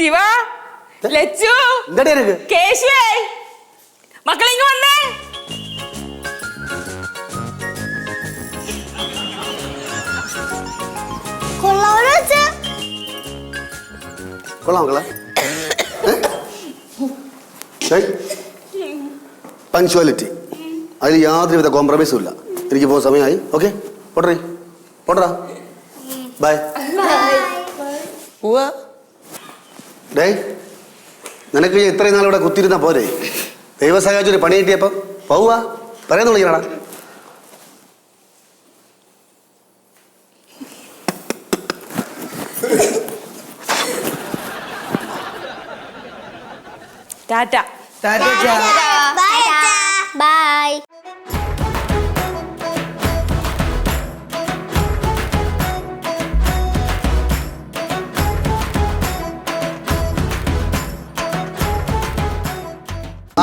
ശിവ ലച്ചു എന്താടി എനിക്ക് കേശുവേ. മക്കളെ ഇങ്ങ് വന്നേ. കൊള്ളാവോ അച്ഛാ? കൊള്ളാം മക്കളെ. പങ്ക്ച്വാലിറ്റി അതിൽ യാതൊരുവിധ കോംപ്രമൈസും ഇല്ല. എനിക്ക് പോകുന്ന സമയമായി. ഓക്കെ പോട്ടറി പോട്ടറാ ബൈ ഉവ്വ ഡേ നിനക്ക് ഇത്രയും നാൾ ഇവിടെ കുത്തിരുന്ന പോരെ? ദൈവസഹായിച്ചൊരു പണി കിട്ടിയപ്പം പോവുക. പറയുന്നു വിളിക്കണടാ ടാറ്റ. ബൈ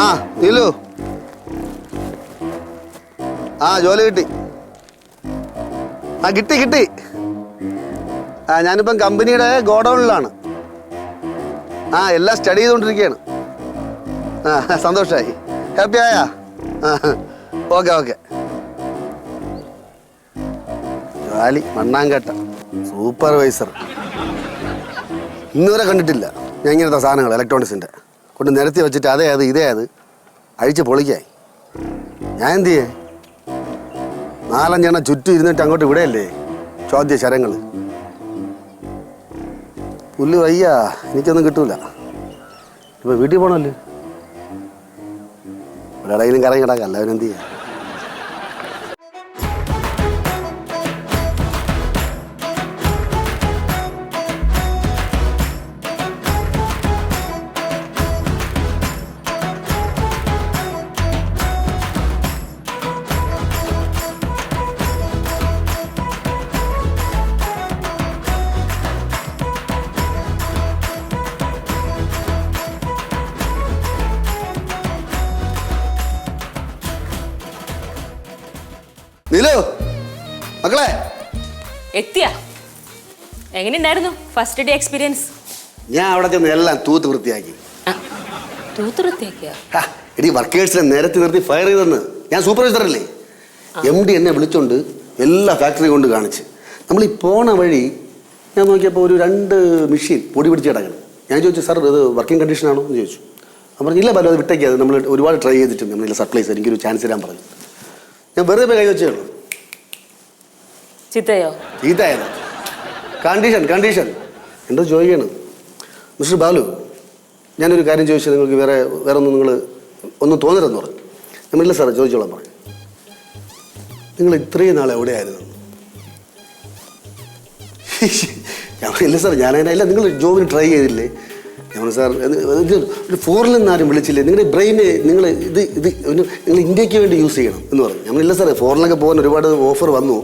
ആ നീലു. ആ ജോലി കിട്ടി. ആ കിട്ടി കിട്ടി. ആ ഞാനിപ്പം കമ്പനിയുടെ ഗോഡൗണിലാണ്. ആ എല്ലാം സ്റ്റഡി ചെയ്തുകൊണ്ടിരിക്കുകയാണ്. ആ സന്തോഷമായി ഹാപ്പി ആയാ? Okay okay. ജോലി മണ്ണാങ്കട്ട. സൂപ്പർവൈസർ ഇന്നുവരെ കണ്ടിട്ടില്ല. ഞാൻ ഇങ്ങനത്തെ സാധനങ്ങൾ ഇലക്ട്രോണിക്സിന്റെ കൊണ്ട് നിരത്തി വെച്ചിട്ട് അതേ അത് ഇതേ അത് അഴിച്ച് പൊളിക്കായി. ഞാൻ എന്ത് ചെയ്യേ? നാലഞ്ചെണ്ണം ചുറ്റും ഇരുന്നിട്ട് അങ്ങോട്ട് വിടയല്ലേ ചോദ്യ ശരങ്ങൾ പുല്ല് വയ്യ എനിക്കൊന്നും കിട്ടൂല. ഇപ്പൊ വീട്ടിൽ പോണല്ലേ? എവിടെയെങ്കിലും കറങ്ങി കിടക്കാം എല്ലാവരും എന്ത് ചെയ്യാം? നീലു മക്കളെ. എത്തിയ? എങ്ങനെയുണ്ടായിരുന്നു? ഫസ്റ്റ് ഡേ എക്സ്പീരിയൻസ് ഞാൻ അവിടെ ചെന്ന് എല്ലാം തൂത്ത് വൃത്തിയാക്കി. തൂത്ത് വൃത്തിയാക്കിയാ? എടി വർക്കേഴ്സിനെ നേരത്തെ നിർത്തി ഫയർ ചെയ്തെന്ന്. ഞാൻ സൂപ്പർവൈസർ അല്ലേ? എം ഡി എന്നെ വിളിച്ചോണ്ട് എല്ലാ ഫാക്ടറി കൊണ്ട് കാണിച്ച്. നമ്മൾ ഈ പോണ വഴി ഞാൻ നോക്കിയപ്പോൾ ഒരു രണ്ട് മെഷീൻ പൊടി പിടിച്ച് കിടക്കണം ഞാൻ ചോദിച്ചു സാർ ഇത് വർക്കിംഗ് കണ്ടീഷൻ ആണോ? എന്ന് ചോദിച്ചു. അപ്പം പറഞ്ഞില്ല ഇല്ല പല അത് വിട്ടേക്ക്. അത് നമ്മൾ ഒരുപാട് ട്രൈ ചെയ്തിട്ടുണ്ട്. നമ്മളില്ല സർപ്രൈസ് എനിക്കൊരു ചാൻസ് തരാൻ പറഞ്ഞു. ഞാൻ വെറുതെ പോയി കൈ വെച്ചേ ഉള്ളൂ. ചിത്തയോ? ഇതായത് കണ്ടീഷൻ കണ്ടീഷൻ എന്തോ ചോദിക്കണം. മിസ്റ്റർ ബാലു ഞാനൊരു കാര്യം ചോദിച്ചാൽ നിങ്ങൾക്ക് വേറെ വേറെ ഒന്നും നിങ്ങൾ ഒന്നും തോന്നരുതെന്ന് പറഞ്ഞു. നമ്മളില്ല സാറേ ചോദിച്ചോളാം പറഞ്ഞു. നിങ്ങൾ ഇത്രയും നാൾ എവിടെയായിരുന്നു? ഞാൻ ഇല്ല സാർ ഞാൻ അതിനെ- ഇല്ല നിങ്ങൾ ജോബിന് ട്രൈ ചെയ്തില്ലേ? ഞാൻ സാർ. ഒരു ഫോറിൽ നിന്ന് ആരും വിളിച്ചില്ലേ? നിങ്ങളുടെ ബ്രെയിന് നിങ്ങൾ ഇത് ഇത് ഒരു നിങ്ങൾ ഇന്ത്യയ്ക്ക് വേണ്ടി യൂസ് ചെയ്യണം എന്ന് പറഞ്ഞു. ഞങ്ങളില്ല സാറേ ഫോറിലൊക്കെ പോകാൻ ഒരുപാട് ഓഫർ വന്നു.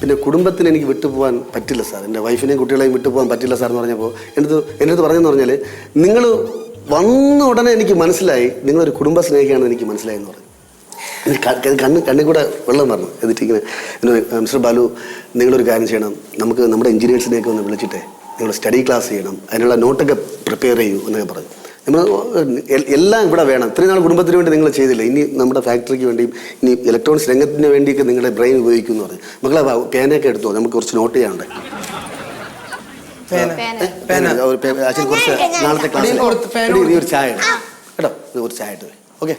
പിന്നെ കുടുംബത്തിന് എനിക്ക് വിട്ടുപോകാൻ പറ്റില്ല സാർ. എന്റെ വൈഫിനെയും കുട്ടികളെയും വിട്ടുപോകാൻ പറ്റില്ല സാർ എന്ന് പറഞ്ഞപ്പോൾ എന്റെ എന്റെ അടുത്ത് പറഞ്ഞെന്ന് പറഞ്ഞാൽ നിങ്ങൾ വന്ന ഉടനെ എനിക്ക് മനസ്സിലായി. നിങ്ങളൊരു കുടുംബ സ്നേഹിയാണെന്ന് എനിക്ക് മനസ്സിലായി എന്ന് പറഞ്ഞു. കണ്ണ് കണ്ണിൽ കൂടെ വെള്ളം പറഞ്ഞു എന്നിട്ട് ഇങ്ങനെ മിസ്റ്റർ ബാലു നിങ്ങളൊരു കാര്യം ചെയ്യണം. നമുക്ക് നമ്മുടെ എഞ്ചിനീയേഴ്സിനെയൊക്കെ ഒന്ന് വിളിച്ചിട്ടേ. നിങ്ങൾ സ്റ്റഡി ക്ലാസ് ചെയ്യണം അതിനുള്ള നോട്ടൊക്കെ പ്രിപ്പയർ ചെയ്യൂ എന്നൊക്കെ പറഞ്ഞു. നമ്മൾ എല്ലാം ഇവിടെ വേണം. ഇത്രയും നാൾ കുടുംബത്തിന് വേണ്ടി നിങ്ങൾ ചെയ്തില്ല? ഇനി നമ്മുടെ ഫാക്ടറിക്ക് വേണ്ടിയും ഇനി ഇലക്ട്രോണിക്സ് രംഗത്തിന് വേണ്ടിയൊക്കെ നിങ്ങളുടെ ബ്രെയിൻ ഉപയോഗിക്കുന്നു പറഞ്ഞു. മക്കളെ പേനയൊക്കെ എടുത്തോ? നമുക്ക് കുറച്ച് നോട്ട് ചെയ്യാനുണ്ട്. കുറച്ച് നാളത്തെ നീ ഒരു ചായ. കേട്ടോ ഒരു ചായ ഇട്ട് ഓക്കെ.